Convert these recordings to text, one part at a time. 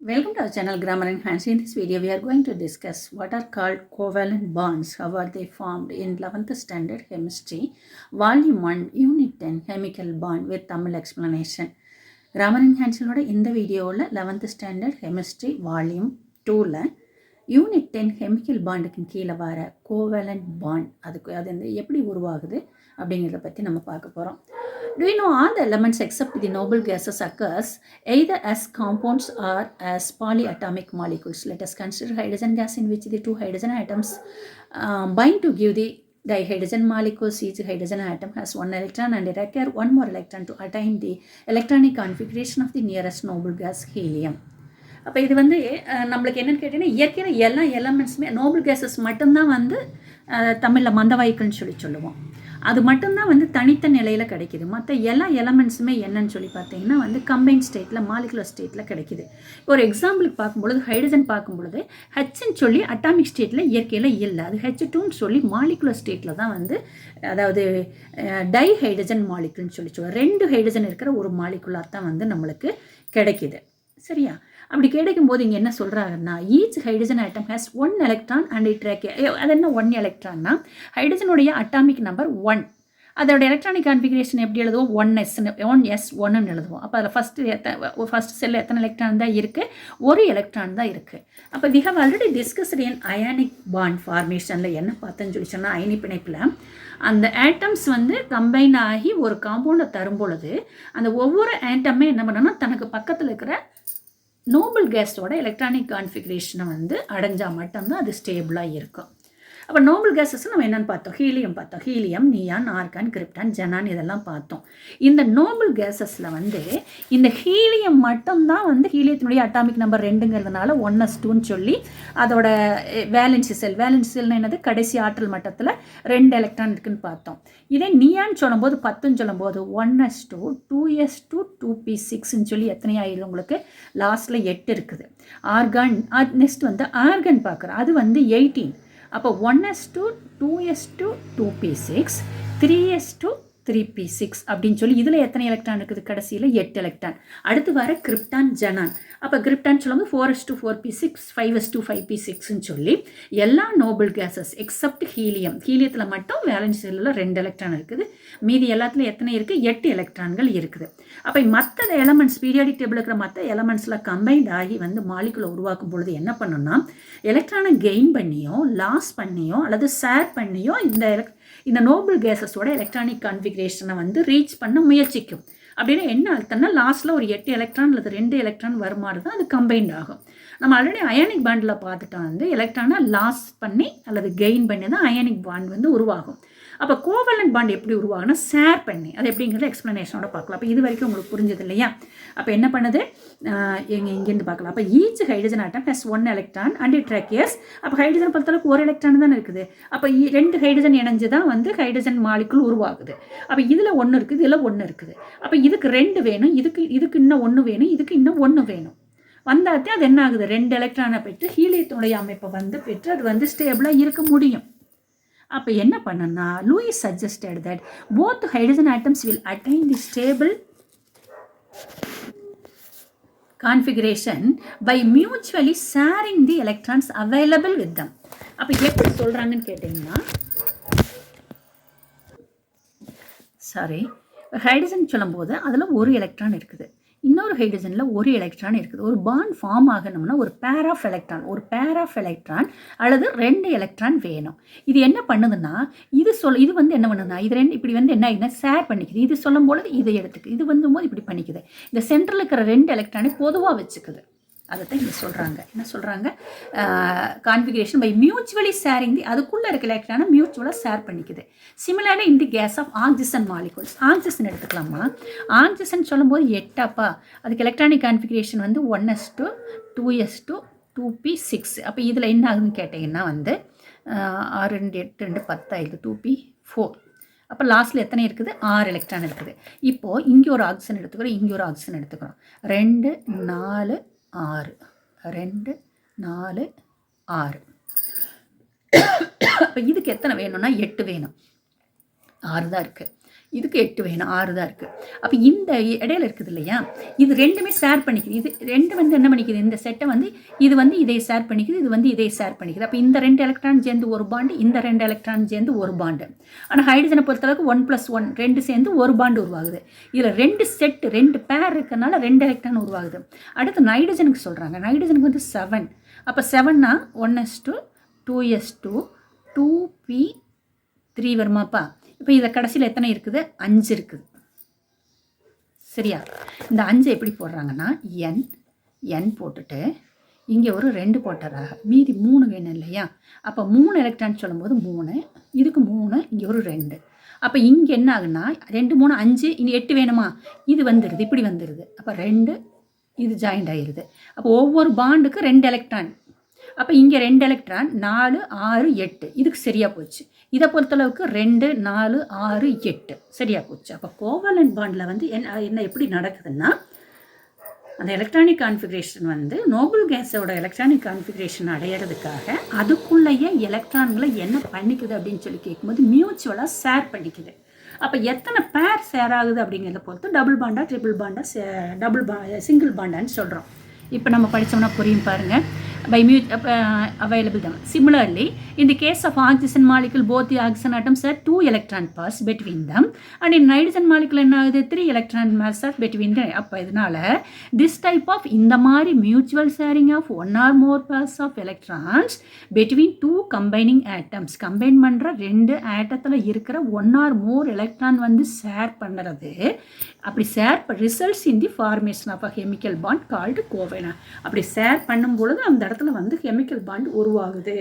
Welcome to our channel Grammar and Fancy. In this video, we are going to discuss what are called covalent bonds, how are they formed in 11th standard chemistry, volume 1, unit 10, chemical bond with Tamil explanation. Grammar and இந்த வீடியோவில் eleventh standard chemistry volume டூவில் unit ten chemical பாண்டுக்கு கீழே வர covalent bond அதுக்கு அது வந்து எப்படி உருவாகுது அப்படிங்கிறத பற்றி நம்ம பார்க்க போகிறோம் Do you know all the elements except the noble gases occurs either as compounds or as polyatomic molecules? Let us consider hydrogen gas in which the two hydrogen atoms um, bind to give the dihydrogen molecules. Each hydrogen atom has one electron and they require one more electron to attain the electronic configuration of the nearest noble gas helium. அப்போ இது வந்து நம்மளுக்கு என்னென்னு கேட்டிங்கன்னா இயற்கையில் எல்லா எலமெண்ட்ஸுமே Nobel gases மட்டும்தான் வந்து தமிழில் மந்தவாயுக்கள்னு சொல்லி சொல்லுவோம் அது மட்டும்தான் வந்து தனித்த நிலையில் கிடைக்குது. மற்ற எல்லா எலமெண்ட்ஸுமே என்னன்னு சொல்லி பார்த்தீங்கன்னா வந்து கம்பைன் ஸ்டேட்டில் மாலிகுலர் ஸ்டேட்டில் கிடைக்குது. ஒரு எக்ஸாம்பிளுக்கு பார்க்கும்பொழுது ஹைட்ரஜன் பார்க்கும்பொழுது ஹெச்ன்னு சொல்லி அட்டாமிக் ஸ்டேட்டில் இயற்கையில் இல்லை. அது ஹெச் டூன்னு சொல்லி மாலிகுலர் ஸ்டேட்டில் தான் வந்து அதாவது டை ஹைட்ரஜன் மாலிகுல்னு சொல்லி சொல்லுவோம் ரெண்டு ஹைட்ரஜன் இருக்கிற ஒரு மாலிகுலாக தான் வந்து நம்மளுக்கு கிடைக்குது. சரியா? அப்படி கிடைக்கும் போது இங்கே என்ன சொல்கிறாங்கன்னா each hydrogen atom has one electron and it அது என்ன ஒன் எலக்ட்ரான்னா ஹைட்ரஜனுடைய அட்டாமிக் நம்பர் ஒன் அதோட எலக்ட்ரானிக் கான்ஃபிகரேஷன் எப்படி எழுதுவோம்? ஒன் எஸ் ஒன் எஸ் ஒன்னு எழுதுவோம். அப்போ அதில் ஃபஸ்ட்டு எத்தனை ஃபஸ்ட் செல்லில் எத்தனை எலக்ட்ரான் தான் இருக்குது ஒரு எலக்ட்ரான் தான் இருக்குது அப்போ we have already discussed in ionic bond ஃபார்மேஷனில் என்ன பார்த்தேன்னு சொல்லி சொன்னால் அயனி பிணைப்பில் அந்த ஆட்டம்ஸ் வந்து கம்பைன் ஆகி ஒரு காம்பவுண்டை தரும் பொழுது அந்த ஒவ்வொரு ஆட்டமே என்ன பண்ணணும்னா தனக்கு பக்கத்தில் இருக்கிற நோபல் கேஸோட எலக்ட்ரானிக் கான்ஃபிகரேஷனை வந்து அடைஞ்சால் மட்டும்தான் அது ஸ்டேபிளாக இருக்கும். அப்போ நோபல் கேஸஸ் நம்ம என்னென்னு பார்த்தோம்? ஹீலியம் பார்த்தோம். Helium neon argon krypton xenon இதெல்லாம் பார்த்தோம். இந்த நோபல் கேஸஸில் வந்து இந்த ஹீலியம் மட்டும்தான் வந்து ஹீலியத்தினுடைய அட்டாமிக் நம்பர் ரெண்டுங்கிறதுனால ஒன் எஸ் டூன்னு சொல்லி அதோட வேலன்சி செல் வேலன்சி செல்னு என்னது? கடைசி ஆற்றல் மட்டத்தில் ரெண்டு எலக்ட்ரான் இருக்குன்னு பார்த்தோம். இதே நீயான்னு சொல்லும்போது பத்துன்னு சொல்லும்போது one s two two s two two p சிக்ஸ்ன்னு சொல்லி எத்தனை ஆயிடுது உங்களுக்கு லாஸ்ட்டில் எட்டு இருக்குது. ஆர்கான் நெக்ஸ்ட் வந்து ஆர்கன் பார்க்குறோம். அது வந்து எயிட்டீன் அப்போ one s two two s two two p six three s two three p six அப்படின்னு சொல்லி இதில் எத்தனை எலக்ட்ரான் இருக்குது? கடைசியில் எட்டு எலக்ட்ரான் அடுத்து வர கிரிப்டான் ஜனான் அப்போ கிரிப்டான் சொல்லும்போது four s two four p six five s two five p சிக்ஸ்னு சொல்லி எல்லா நோபல் கேஸஸ் எக்ஸப்ட் ஹீலியம் ஹீலியத்தில் மட்டும் வேலன்ஸ் செல்லில் ரெண்டு எலக்ட்ரான் இருக்குது. மீதி எல்லாத்துலையும் எத்தனை இருக்குது எட்டு எலக்ட்ரான்கள் இருக்குது. அப்போ மற்ற எலமெண்ட்ஸ் பீரியாடிக் டேபிள் இருக்கிற மற்ற எலமெண்ட்ஸில் கம்பைன்ட் ஆகி வந்து மாலிகுலை உருவாக்கும் பொழுது என்ன பண்ணணும்னா எலக்ட்ரானை கெயின் பண்ணியோ லாஸ் பண்ணியோ அல்லது ஷேர் பண்ணியோ இந்த எலக்ட் இந்த நோபல் கேஸஸோட எலக்ட்ரானிக் கான்ஃபிகரேஷனை வந்து ரீச் பண்ண முயற்சிக்கும். அப்படின்னா என்ன அர்த்தம்னா லாஸ்ட்டில் ஒரு எட்டு எலக்ட்ரான் அல்லது ரெண்டு எலக்ட்ரான் வருமாறு தான் அது கம்பைன்ட் ஆகும். நம்ம ஆல்ரெடி அயானிக் பாண்டில் பார்த்துட்டோம் வந்து எலக்ட்ரானை லாஸ் பண்ணி அல்லது கெயின் பண்ணி தான் அயானிக் பாண்ட் வந்து உருவாகும். அப்போ கோவலன் பாண்ட் எப்படி உருவாகும்னா ஷேர் பண்ணி. அது எப்படிங்கிறத எக்ஸ்ப்ளனேஷனோட பார்க்கலாம். அப்போ இது வரைக்கும் உங்களுக்கு புரிஞ்சது இல்லையா? அப்போ என்ன பண்ணுது? எங்கள் இங்கேருந்து பார்க்கலாம். அப்போ each hydrogen atom has one electron and it ட்ராக்கியர்ஸ் அப்போ ஹைட்ரஜன் பொறுத்தளவுக்கு ஒரு எலக்ட்ரான் தானே இருக்குது. அப்போ இ- ரெண்டு ஹைட்ரஜன் இணைஞ்சு தான் வந்து ஹைட்ரஜன் மாலிக்குள் உருவாகுது. அப்போ இதில் ஒன்று இருக்குது இதில் ஒன்று இருக்குது. அப்போ இதுக்கு ரெண்டு வேணும் இதுக்கு இதுக்கு இன்னும் ஒன்று வேணும் இதுக்கு இன்னும் ஒன்று வேணும். வந்தாத்தே அது என்ன ஆகுது? ரெண்டு எலக்ட்ரானை பெற்று ஹீலியத்தினுடைய அமைப்பை வந்து பெற்று அது வந்து ஸ்டேபிளாக இருக்க முடியும். அப்போ என்ன பண்ணனா Lewis suggested that both hydrogen atoms will attain the stable configuration by mutually sharing the electrons available with them அப்போ எப்படி சொல்கிறாங்கன்னு கேட்டிங்கன்னா சாரி ஹைட்ரஜன் சொல்லும்போது அதில் ஒரு எலக்ட்ரான் இருக்குது. இன்னொரு ஹைட்ரஜனில் ஒரு எலக்ட்ரான் இருக்குது. ஒரு பாண்ட் ஃபார்ம் ஆகணும்னா ஒரு பேர் ஆஃப் எலக்ட்ரான் ஒரு பேர் ஆஃப் எலக்ட்ரான் அல்லது ரெண்டு எலக்ட்ரான் வேணும். இது என்ன பண்ணுதுன்னா இது சொல் இது வந்து என்ன பண்ணுதுன்னா இது ரெண்டு இப்படி வந்து என்ன ஆகுதுன்னா ஷேர் பண்ணிக்குது. இது சொல்லும் பொழுது இதை எடுத்துக்கு இது வந்து போது இப்படி பண்ணிக்குது. இந்த சென்டரில் இருக்கிற ரெண்டு எலக்ட்ரானை பொதுவாக வச்சுக்குது. அதைத்தான் இங்கே சொல்கிறாங்க என்ன சொல்கிறாங்க configuration by mutually sharing the அதுக்குள்ளே இருக்க எலக்ட்ரானை மியூச்சுவலாக ஷேர் பண்ணிக்குது. சிமிலரான in the case of oxygen molecules oxygen எடுத்துக்கலாமா? ஆக்சிஜன் சொல்லும்போது எட்டாப்பா? அதுக்கு எலக்ட்ரானிக் கான்ஃபிகரேஷன் வந்து one s two two s two two p six அப்போ இதில் என்ன ஆகுதுன்னு கேட்டிங்கன்னா வந்து ஆறு ரெண்டு எட்டு ரெண்டு பத்தாயிடுது டூ பி ஃபோர் அப்போ லாஸ்ட்டில் எத்தனை இருக்குது? ஆறு எலக்ட்ரான் இருக்குது. இப்போது இங்கே ஒரு ஆக்சிஜன் எடுத்துக்கிறோம் இங்கே ஒரு ஆக்சிஜன் எடுத்துக்கிறோம். ரெண்டு நாலு ஆறு. ரெண்டு நாலு ஆறு. அப்போ இதுக்கு எத்தனை வேணும்னா எட்டு வேணும். ஆறு தான் இருக்குது இதுக்கு எட்டு வேணும் ஆறு தான் இருக்குது அப்போ இந்த இடையில இருக்குது இல்லையா? இது ரெண்டுமே ஷேர் பண்ணிக்குது. இது ரெண்டு வந்து என்ன பண்ணிக்குது? இந்த செட்டை வந்து இது வந்து இதை ஷேர் பண்ணிக்குது இது வந்து இதை ஷேர் பண்ணிக்குது. அப்போ இந்த ரெண்டு எலக்ட்ரான் சேர்ந்து ஒரு பாண்டு இந்த ரெண்டு எலக்ட்ரான் சேர்ந்து ஒரு பாண்டு ஆனால் ஹைட்ரஜனை பொறுத்தளவுக்கு ஒன் ப்ளஸ் ஒன் ரெண்டு சேர்ந்து ஒரு பாண்டு உருவாகுது. இதில் ரெண்டு செட்டு ரெண்டு பேர் இருக்கறனால ரெண்டு எலக்ட்ரான் உருவாகுது. அடுத்து நைட்ரஜனுக்கு சொல்கிறாங்க நைட்ரஜனுக்கு வந்து செவன் அப்போ செவன்னா one s two two s two two p three வருமாப்பா? இப்போ இதை கடைசியில் எத்தனை இருக்குது? அஞ்சு இருக்குது. சரியா? இந்த அஞ்சு எப்படி போடுறாங்கன்னா என் என் போட்டுட்டு இங்கே ஒரு ரெண்டு போட்டுறாங்க மீதி மூணு வேணும் இல்லையா? அப்போ மூணு எலக்ட்ரான் சொல்லும்போது மூணு இதுக்கு மூணு இங்கே ஒரு ரெண்டு. அப்போ இங்கே என்ன ஆகுன்னா ரெண்டு மூணு அஞ்சு இனி எட்டு வேணுமா? இது வந்துடுது இப்படி வந்துடுது அப்போ ரெண்டு இது ஜாயிண்ட் ஆயிடுது அப்போ ஒவ்வொரு பாண்டுக்கு ரெண்டு எலக்ட்ரான் அப்போ இங்கே ரெண்டு எலக்ட்ரான் நாலு ஆறு எட்டு. இதுக்கு சரியாக போச்சு. இதை பொறுத்தளவுக்கு ரெண்டு நாலு ஆறு எட்டு. சரியாக போச்சு. அப்போ கோவலன் பாண்டில் வந்து என்ன என்ன எப்படி நடக்குதுன்னா அந்த எலக்ட்ரானிக் கான்ஃபிகரேஷன் வந்து நோபல் கேஸோட எலக்ட்ரானிக் கான்ஃபிகரேஷன் அடையிறதுக்காக அதுக்குள்ளேயே எலக்ட்ரான்களை என்ன பண்ணிக்குது அப்படின்னு சொல்லி கேட்கும்போது மியூச்சுவலாக ஷேர் பண்ணிக்குது. அப்போ எத்தனை பேர் ஷேர் ஆகுது அப்படிங்கிறத பொறுத்து டபுள் பாண்டா ட்ரிபிள் பாண்டா டபுள் பா சிங்கிள் பாண்டான்னு சொல்கிறோம் இப்போ நம்ம படித்தோம்னா புரியும் பாருங்கள் by mute uh, available them. Similarly, in the case of oxygen molecule, both the oxygen atoms have two electron pairs between them, and in nitrogen molecule என்ன ஆகுது three electron pairs are between them. அப்போ இதனால this type of இந்த மாதிரி mutual sharing of one or more pairs of electrons between two combining atoms combine பண்ணுற ரெண்டு ஆட்டத்தில் இருக்கிற ஒன் ஆர் மோர் எலக்ட்ரான் வந்து ஷேர் பண்ணுறது அப்படி share results in the formation of a chemical bond called கோவேனா அப்படி ஷேர் பண்ணும் பொழுது அந்த இடத்துல வந்து கெமிக்கல் பாண்ட் உருவாகுது.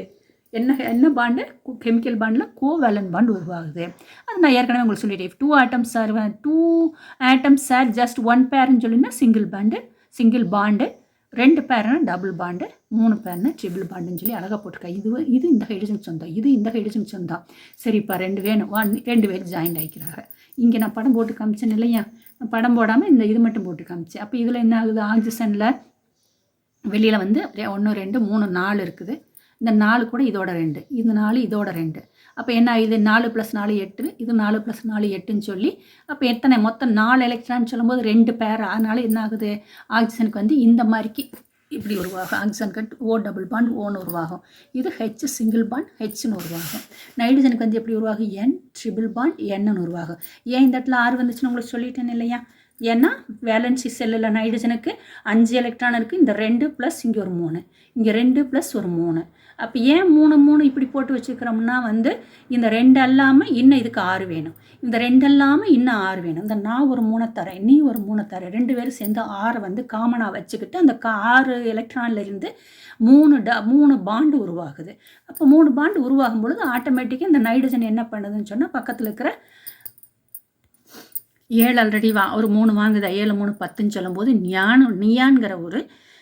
என்ன என்ன பாண்டு கெமிக்கல் பாண்டில் கோவேலன் பாண்ட் உருவாகுது. அது நான் ஏற்கனவே உங்களுக்கு சொல்லிட்டேன். Two atoms are two atoms are just one பேர்னு சொல்லினா சிங்கிள் பாண்டு சிங்கிள் பாண்டு ரெண்டு பேர்னா டபுள் பாண்டு மூணு பேர்னா ட்ரிபிள் பாண்டுன்னு சொல்லி அழகாக போட்டிருக்கா. இது இது இந்த ஹைட்ரஜன் சொந்தம். இது இந்த ஹைட்ரஜன் சொந்தம். சரிப்பா ரெண்டு வேணும். ஒன் ரெண்டு பேர் ஜாயின்ட் ஆகிக்கிறாங்க இங்கே நான் படம் போட்டு காமிச்சேன் இல்லையா? படம் போடாமல் இந்த இது மட்டும் போட்டு காமிச்சேன். அப்போ இதில் என்ன ஆகுது? ஆக்சிஜனில் வெளியில் வந்து ஒன்று ரெண்டு மூணு நாலு இருக்குது. இந்த நாலு கூட இதோட ரெண்டு. இந்த நாலு இதோட ரெண்டு. அப்போ என்ன இது நாலு ப்ளஸ் நாலு எட்டு. இது நாலு ப்ளஸ் நாலு எட்டுன்னு சொல்லி அப்போ எத்தனை? மொத்தம் நாலு எலக்ட்ரான் சொல்லும்போது ரெண்டு பேர் அதனால என்ன ஆகுது? ஆக்சிஜனுக்கு வந்து இந்த மாதிரிக்கு இப்படி உருவாகும். ஆக்சிஜன் கட் ஓ டபுள் பாண்ட் ஓன்னு உருவாகும். இது ஹெச் சிங்கிள் பாண்ட் ஹெச்னு உருவாகும். நைட்ரஜனுக்கு வந்து எப்படி உருவாகும்? என் ட்ரிபிள் பாண்ட் என்னன்னு உருவாகும். ஏன் இந்த இடத்துல ஆறு வந்துச்சுன்னு உங்களுக்கு சொல்லிட்டேன் இல்லையா? ஏன்னா வேலன்சி செல்லில் நைட்ரஜனுக்கு அஞ்சு எலக்ட்ரான் இருக்குது இந்த ரெண்டு ப்ளஸ் இங்கே ஒரு மூணு. இங்கே ரெண்டு ப்ளஸ் ஒரு மூணு. அப்போ ஏன் மூணு மூணு இப்படி போட்டு வச்சுக்கிறோம்னா வந்து இந்த ரெண்டு அல்லாமல் இன்னும் இதுக்கு ஆறு வேணும். இந்த ரெண்டு அல்லாமல் இன்னும் ஆறு வேணும். இந்த நான் ஒரு மூணை தரேன் நீ ஒரு மூணை தரேன் ரெண்டு பேரும் சேர்ந்து ஆறை வந்து காமனாக வச்சுக்கிட்டு அந்த கா ஆறு எலக்ட்ரானில் இருந்து மூணு ட மூணு பாண்டு உருவாகுது. அப்போ மூணு பாண்டு உருவாகும் பொழுது ஆட்டோமேட்டிக்காக இந்த நைட்ரஜன் என்ன பண்ணுதுன்னு சொன்னால் பக்கத்தில் இருக்கிற ஏழு ஆல்ரெடி வா ஒரு மூணு வாங்குதா ஏழு மூணு பத்துன்னு சொல்லும்போது ஞானம் நியான்கிற ஒரு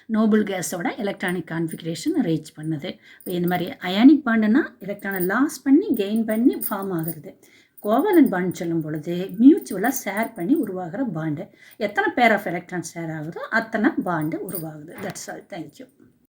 நோபல் கேஸோட எலக்ட்ரானிக் கான்ஃபிகரேஷன் ரீச் பண்ணுது. இப்போ இந்த மாதிரி அயானிக் பாண்டுனா எலக்ட்ரானை லாஸ் பண்ணி கெயின் பண்ணி ஃபார்ம் ஆகுறது. கோவலன் பாண்ட் சொல்லும் பொழுது மியூச்சுவலாக ஷேர் பண்ணி உருவாகிற பாண்டு எத்தனை பேர் ஆஃப் எலக்ட்ரான் ஷேர் ஆகுதோ அத்தனை பாண்டு உருவாகுது. That's all thank you